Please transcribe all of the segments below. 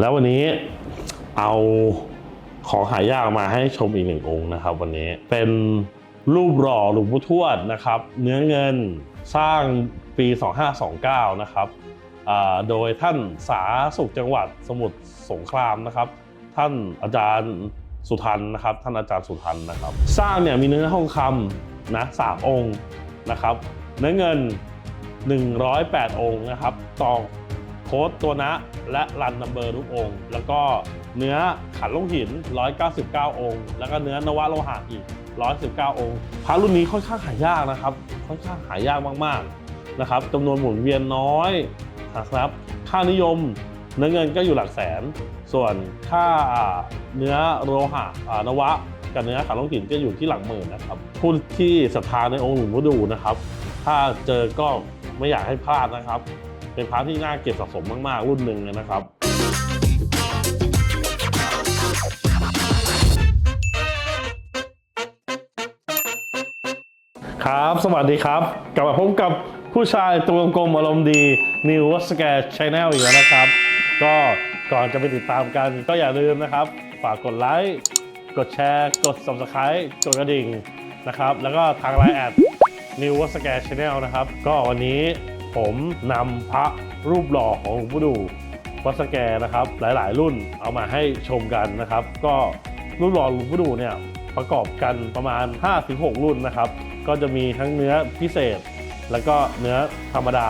แล้ววันนี้เอาของหายากมาให้ชมอีกหนึ่งองค์นะครับ วันนี้เป็นรูปหล่อหลวงพ่อทวดนะครับ เนื้อเงินสร้างปี 2529 นะครับอ่าโดยท่านสาสุขจังหวัดสมุทรสงครามนะครับ ท่านอาจารย์สุทันนะครับ ท่านอาจารย์สุทันนะครับ สร้างเนี่ยมีเนื้อทองคำนะสามองค์นะครับ เนื้อเงิน 108 องค์นะครับต่อ โค้ดตัวนะและรันนัมเบอร์ทุกองค์ แล้วก็เนื้อขันลูกหิน 199 องค์ แล้วก็เนื้อนวะโลหะอีก 119 องค์พระรุ่นนี้ค่อนข้างหายากนะครับ ค่อนข้างหายากมากๆนะครับจำนวนหมุนเวียนน้อยนะครับ ค่านิยมเนื้อเงินก็อยู่หลักแสน ส่วนค่าเนื้อโลหะอ่านวะกับเนื้อขันลูกหินก็อยู่ที่หลักหมื่นนะครับผู้ที่ศรัทธาในองค์หลวงพ่อดูนะครับ ถ้าเจอก็ไม่อยากให้พลาดนะครับ เป็นพระที่น่าเก็บสะสมมาก ๆ รุ่นหนึ่งเลยนะครับครับ สวัสดีครับ กลับมาพบกับผู้ชายตัวกลมอารมณ์ดี New w a s c a r Channel อีกแล้วนะครับ ก็ก่อนจะไปติดตามกันก็อย่าลืมนะครับ ฝากกดไลค์ กดแชร์ กด subscribe กดกระดิ่งนะครับ แล้วก็ทางไลน์แอด New w a s c a r Channel นะครับ ก็วันนี้ ผมนำพระรูปหล่อของหลวงพ่อดูวัดสแกนะครับ หลายๆ รุ่นเอามาให้ชมกันนะครับ ก็รูปหล่อหลวงพ่อดูเนี่ยประกอบกันประมาณ 5-6 รุ่นนะครับ ก็จะมีทั้งเนื้อพิเศษ แล้วก็เนื้อธรรมดา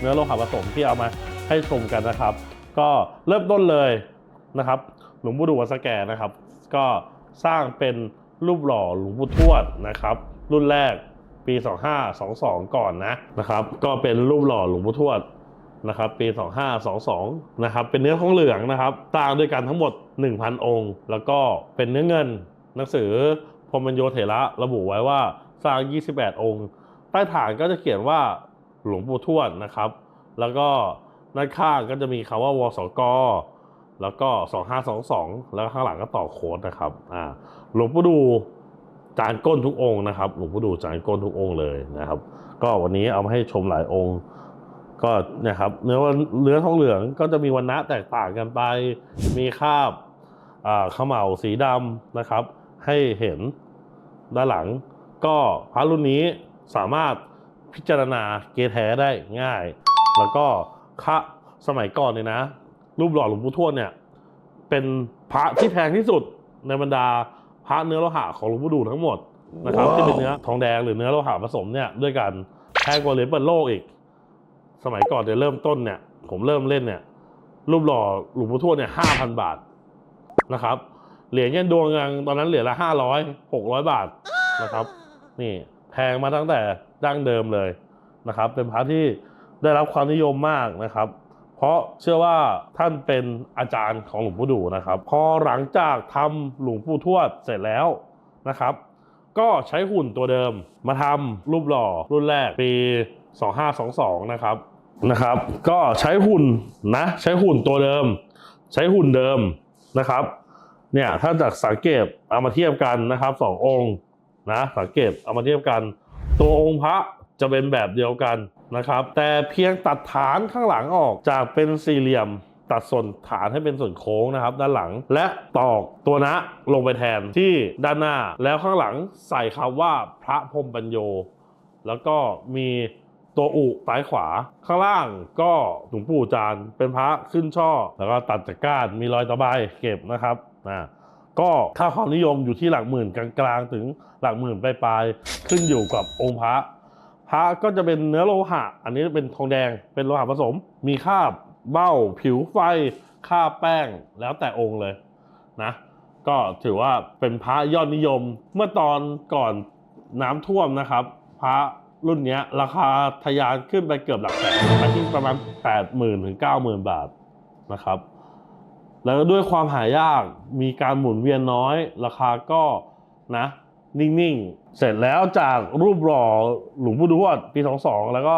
เนื้อโลหะผสมที่เอามาให้ชมกันนะครับ ก็เริ่มต้นเลยนะครับ หลวงปู่ดูวัดสแกนะครับ ก็สร้างเป็นรูปหล่อหลวงปู่ทวดนะครับ รุ่นแรก ปี 2522 ก่อนนะนะครับก็เป็นรูปหล่อหลวงปู่ทวดนะครับปี 2522 นะครับเป็นเนื้อทองเหลืองนะครับสร้างด้วยกันทั้งหมด 1,000 องค์ แล้วก็เป็นเนื้อเงิน หนังสือพรหมโยเถระระบุไว้ว่าสร้าง 28 องค์ ใต้ฐานก็จะเขียนว่าหลวงปู่ทวดนะครับ แล้วก็ด้านข้างก็จะมีคำว่าวสก แล้วก็ 2522 แล้วข้างหลังก็ต่อโค้ดนะครับอ่าหลวงปู่ดู จานก้นทุกองค์นะครับหลวงปู่ดูจานก้นทุกองค์เลยนะครับ ก็วันนี้เอามาให้ชมหลายองค์ ก็นะครับเนื้อวันเนื้อทองเหลืองก็จะมีวันณะแตกต่างกันไป มีคราบอ่าเขม่าสีดำนะครับ ให้เห็นด้านหลัง ก็พระรุ่นนี้สามารถพิจารณาเกแท้ได้ง่าย แล้วก็ค่าสมัยก่อนเนี่ยนะ รูปหล่อหลวงปู่ทวดเนี่ย เป็นพระที่แพงที่สุดในบรรดา พระเนื้อโลหะของหลวงปู่ดูทั้งหมดนะครับว้าวที่เป็นเนื้อทองแดงหรือเนื้อโลหะผสมเนี่ยด้วยกันแพงกว่าเหรียญเปิดโลกอีก สมัยก่อนเนี่ยเริ่มต้นเนี่ย ผมเริ่มเล่นเนี่ย รูปหล่อหลวงปู่ทวดเนี่ยห้าพันบาทนะครับเหรียญเย็นดวงยังตอนนั้นเหรียญละห้าร้อยหกร้อยบาทนะครับ นี่แพงมาตั้งแต่ดั้งเดิมเลยนะครับ เป็นพระที่ได้รับความนิยมมากนะครับ เพราะเชื่อว่าท่านเป็นอาจารย์ของหลวงปู่ดูนะครับ พอหลังจากทำหลวงปู่ทวดเสร็จแล้วนะครับ ก็ใช้หุ่นตัวเดิมมาทำรูปหล่อรุ่นแรกปี 2522 นะครับนะครับ ก็ใช้หุ่นนะใช้หุ่นตัวเดิม ใช้หุ่นเดิมนะครับเนี่ยถ้าจากสังเกตเอามาเทียบกันนะครับสององค์นะสังเกตเอามาเทียบกัน ตัวองค์พระจะเป็นแบบเดียวกัน นะครับ แต่เพียงตัดฐานข้างหลังออกจากเป็นสี่เหลี่ยมตัดส่วนฐานให้เป็นส่วนโค้งนะครับ ด้านหลังและตอกตัวนะลงไปแทนที่ด้านหน้า แล้วข้างหลังใส่คำว่าพระพรมปัญโย แล้วก็มีตัวอุซ้ายขวา ข้างล่างก็หลวงปู่จานเป็นพระขึ้นช่อ แล้วก็ตัดจากก้านมีรอยตะไบเก็บนะครับนะก็ค่าความนิยมอยู่ที่หลักหมื่นกลางๆ ถึงหลักหมื่นปลายๆขึ้นอยู่กับองค์พระ พระก็จะเป็นเนื้อโลหะ อันนี้เป็นทองแดง เป็นโลหะผสม มีคราบเบ้า ผิวไฟคราบแป้ง แล้วแต่องค์เลยนะ ก็ถือว่าเป็นพระยอดนิยม เมื่อตอนก่อนน้ำท่วมนะครับ พระรุ่นนี้ราคาทะยานขึ้นไปเกือบหลักแสนไปที่ประมาณ 8 0,000 ถึง 90,000 บาทนะครับ แล้วด้วยความหายากมีการหมุนเวียนน้อย ราคาก็นะ นิ่งๆ เสร็จแล้วจากรูปหล่อหลวงปู่ดูวดปี 22 แล้วก็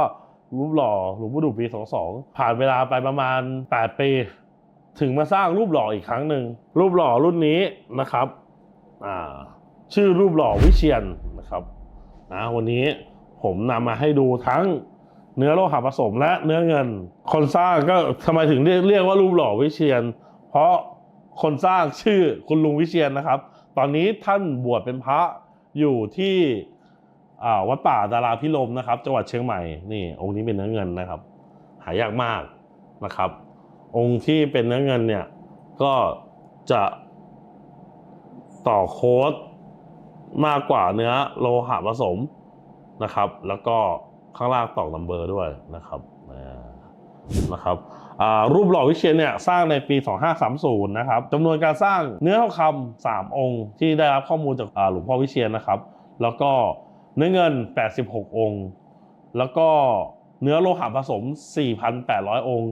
รูปหล่อหลวงปู่ดูปี 22 ผ่านเวลาไปประมาณ 8 ปี ถึงมาสร้างรูปหล่ออีกครั้งหนึ่ง รูปหล่อรุ่นนี้นะครับชื่อรูปหล่อวิเชียนนะครับนะวันนี้ผมนำมาให้ดูทั้งเนื้อโลหะผสมและเนื้อเงิน คนสร้างก็ทำไมถึงเรียกเรียกว่ารูปหล่อวิเชียน เพราะคนสร้างชื่อคุณลุงวิเชียนนะครับ ตอนนี้ท่านบวชเป็นพระ อยู่ที่วัดป่าดาราพิรมนะครับ จังหวัดเชียงใหม่นี่องค์นี้เป็นเนื้อเงินนะครับ หายากมากนะครับ องค์ที่เป็นเนื้อเงินเนี่ยก็จะต่อโค้ดมากกว่าเนื้อโลหะผสมนะครับ แล้วก็ข้างล่างตอกนัมเบอร์ด้วยนะครับนะครับ รูปหล่อวิเชียนเนี่ยสร้างในปี 2530 นะครับจำนวนการสร้างเนื้อทองคำสามองค์ ที่ได้รับข้อมูลจากหลวงพ่อวิเชียนนะครับ แล้วก็เนื้อเงิน 86 องค์ แล้วก็เนื้อโลหะผสม 4,800 องค์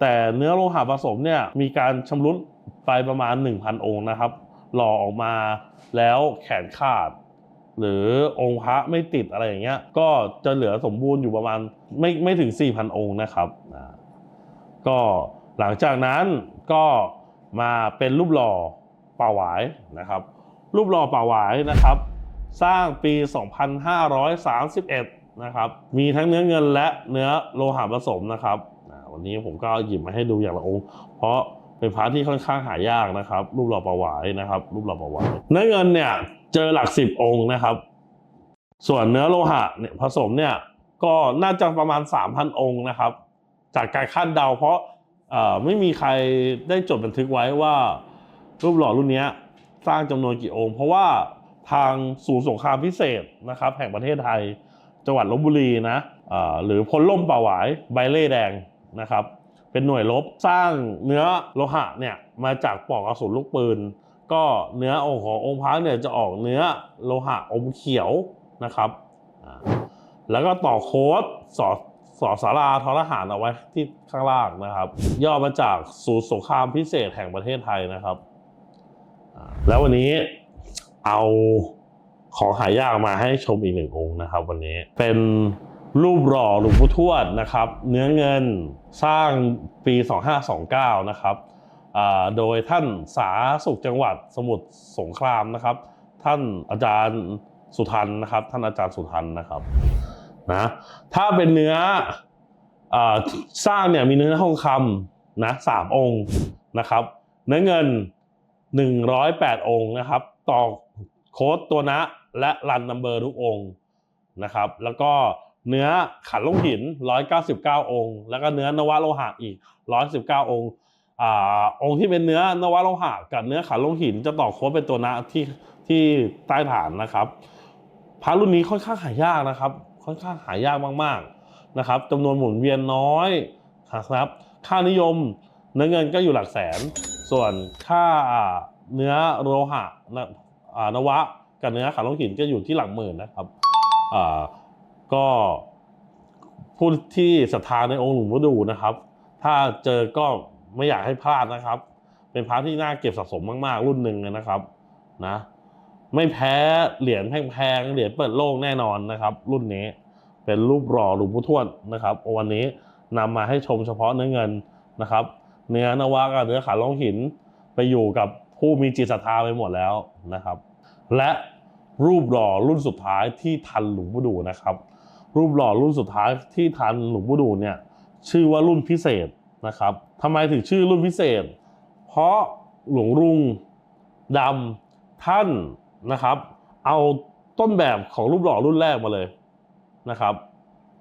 แต่เนื้อโลหะผสมเนี่ยมีการชำรุดไปประมาณ 1,000 องค์นะครับ หล่อออกมาแล้วแขนขาด หรือองค์พระไม่ติดอะไรอย่างเงี้ย ก็จะเหลือสมบูรณ์อยู่ประมาณไม่ไม่ถึง 4,000 องค์นะครับ ก็หลังจากนั้นก็มาเป็นรูปหล่อป่าหวายนะครับ รูปหล่อป่าหวายนะครับ สร้างปี 2531 นะครับ มีทั้งเนื้อเงินและเนื้อโลหะผสมนะครับ วันนี้ผมก็หยิบมาให้ดูอย่างละองค์ เพราะเป็นพระที่ค่อนข้างหายากนะครับ รูปหล่อป่าหวายนะครับ รูปหล่อป่าหวาย เนื้อเงินเนี่ยเจอหลักสิบองค์นะครับ ส่วนเนื้อโลหะเนี่ยผสมเนี่ยก็น่าจะประมาณ 3,000 องค์นะครับ จากการคาดเดา เพราะไม่มีใครได้จดบันทึกไว้ว่ารูปหล่อรุ่นนี้สร้างจำนวนกี่องค์ เพราะว่าทางศูนย์สงครามพิเศษนะครับ แห่งประเทศไทย จังหวัดลบบุรีนะหรือพลล่มป่าหวายใบเล่แดงนะครับ เป็นหน่วยรบสร้างเนื้อโลหะเนี่ยมาจากปลอกกระสุนลูกปืน ก็เนื้อองค์ขององค์พระเนี่ยจะออกเนื้อโลหะอมเขียวนะครับ แล้วก็ต่อโค้ดสอด สอสาราทรหารเอาไว้ที่ข้างล่างนะครับ ย่อมาจากศูนย์สงครามพิเศษแห่งประเทศไทยนะครับ แล้ววันนี้เอาของหายากมาให้ชมอีกหนึ่งองค์นะครับ วันนี้เป็นรูปหล่อหลวงปู่ทวดนะครับ เนื้อเงินสร้างปี 2529 นะครับโดยท่านสาสุขจังหวัดสมุทรสงครามนะครับ ท่านอาจารย์สุทันนะครับ ท่านอาจารย์สุทันนะครับ นะถ้าเป็นเนื้ออสร้างเนี่ยมีเนื้อทองคำนะสามองค์นะครับเนื้อเงิน 108 องค์นะครับต่อโค้ดตัวนะและรันนัมเบอร์ทุกองค์นะครับ แล้วก็เนื้อขันลงหิน 199 องค์ แล้วก็เนื้อนวโลหะอีก 119 องค์อ่าองค์ที่เป็นเนื้อนวโลหะกับเนื้อขันลงหินจะต่อโค้ดเป็นตัวนะที่ที่ใต้ฐานนะครับพระรุ่นนี้ค่อนข้างหายากนะครับ ค่อนข้างหายากมากๆนะครับจำนวนหมุนเวียนน้อยนะครับ ค่านิยมเนื้อเงินก็อยู่หลักแสน ส่วนค่าอ่าเนื้อโลหะนนวะกับเนื้อขันลงหินก็อยู่ที่หลักหมื่นนะครับก็ผู้ที่ศรัทธาในองค์หลวงพ่อดูนะครับ ถ้าเจอก็ไม่อยากให้พลาดนะครับ เป็นพระที่น่าเก็บสะสมมากๆ รุ่นหนึ่งเลยนะครับนะ ไม่แพ้เหรียญแพงๆเหรียญเปิดโลกแน่นอนนะครับ รุ่นนี้เป็นรูปหล่อหลวงปู่ทวดนะครับ วันนี้นำมาให้ชมเฉพาะเนื้อเงินนะครับ เนื้อนวะกับเนื้อขาล่องหินไปอยู่กับผู้มีจิตศรัทธาไปหมดแล้วนะครับ และรูปหล่อรุ่นสุดท้ายที่ทันหลวงปู่ดูนะครับ รูปหล่อรุ่นสุดท้ายที่ทันหลวงปู่ดูเนี่ยชื่อว่ารุ่นพิเศษนะครับทำไมถึงชื่อรุ่นพิเศษ เพราะหลวงรุ่งดำท่าน นะครับ เอาต้นแบบของรูปหล่อรุ่นแรกมาเลยนะครับ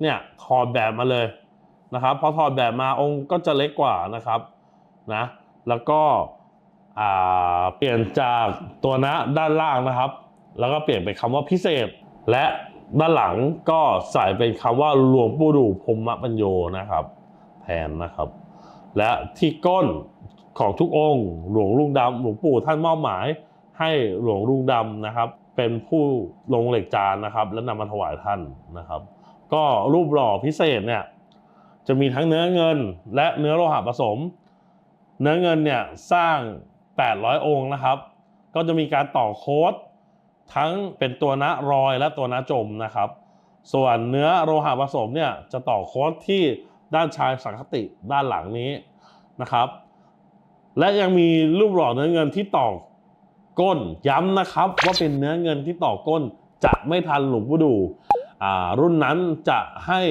เนี่ยถอดแบบมาเลยนะครับพอถอดแบบมาองค์ก็จะเล็กกว่านะครับนะแล้วก็เปลี่ยนจากตัวนะด้านล่างนะครับ แล้วก็เปลี่ยนเป็นคำว่าพิเศษ และด้านหลังก็ใส่เป็นคำว่าหลวงปู่ดูพรมปัญโยนะครับ แทนนะครับ และที่ก้นของทุกองค์ หลวงลุงดำหลวงปู่ท่านมอบหมาย ให้หลวงลุงดำนะครับ เป็นผู้ลงเหล็กจานนะครับ และนำมาถวายท่านนะครับ ก็รูปหล่อพิเศษเนี่ยจะมีทั้งเนื้อเงินและเนื้อโลหะผสม เนื้อเงินเนี่ยสร้าง 800 องค์นะครับ ก็จะมีการต่อโค้ดทั้งเป็นตัวนะรอยและตัวนะจมนะครับ ส่วนเนื้อโลหะผสมเนี่ยจะต่อโค้ดที่ด้านชายสังคติด้านหลังนี้นะครับ และยังมีรูปหล่อเนื้อเงินที่ต่อ ก้นย้ำนะครับว่าเป็นเนื้อเงินที่ต่อก้นจะไม่ทันหลวงปู่ดูอ่ารุ่นนั้นจะให้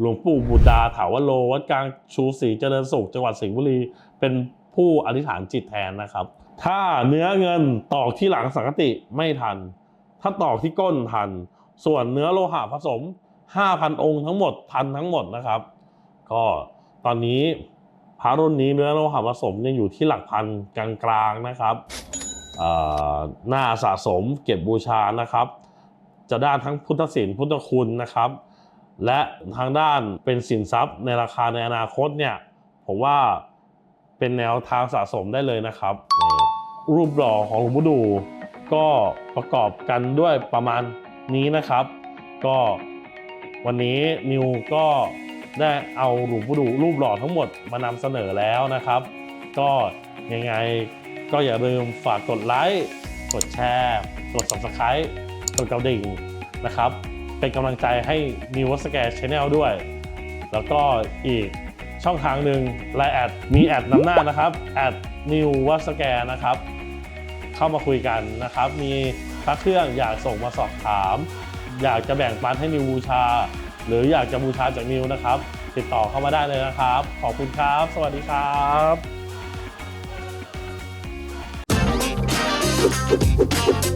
หลวงปู่บุตรดาถาวโลวัดกลางชูศรีเจริญสุขจังหวัดสิงห์บุรี เป็นผู้อธิษฐานจิตแทนนะครับ ถ้าเนื้อเงินตอกที่หลังสังกติไม่ทัน ถ้าตอกที่ก้นทัน ส่วนเนื้อโลหะผสม 5,000 องค์ทั้งหมดทันทั้งหมดนะครับ ก็ตอนนี้พระรุ่นนี้เนื้อโลหะผสมยังอยู่ที่หลักพันกลางๆนะครับ หน้าสะสมเก็บบูชานะครับ จะด้านทั้งพุทธศิลป์พุทธคุณนะครับ และทางด้านเป็นสินทรัพย์ในราคาในอนาคตเนี่ยผมว่าเป็นแนวทางสะสมได้เลยนะครับ รูปหล่อของหลวงปู่ดูก็ประกอบกันด้วยประมาณนี้นะครับ ก็วันนี้นิวก็ได้เอาหลวงปู่ดูรูปหล่อทั้งหมดมานำเสนอแล้วนะครับ ก็ยังไง ก็อย่าลืมฝากกดไลค์ กดแชร์ กด subscribe กดกระดิ่งนะครับ เป็นกำลังใจให้นิวสแกร์ชแนลด้วย แล้วก็อีกช่องทางหนึ่งไลน์แอดมีแอดนำหน้านะครับแอดนิววัสแกร์นะครับ เข้ามาคุยกันนะครับ มีพระเครื่องอยากส่งมาสอบถาม อยากจะแบ่งปันให้นิวบูชา หรืออยากจะบูชาจากนิวนะครับ ติดต่อเข้ามาได้เลยนะครับ ขอบคุณครับ สวัสดีครับ Thank you.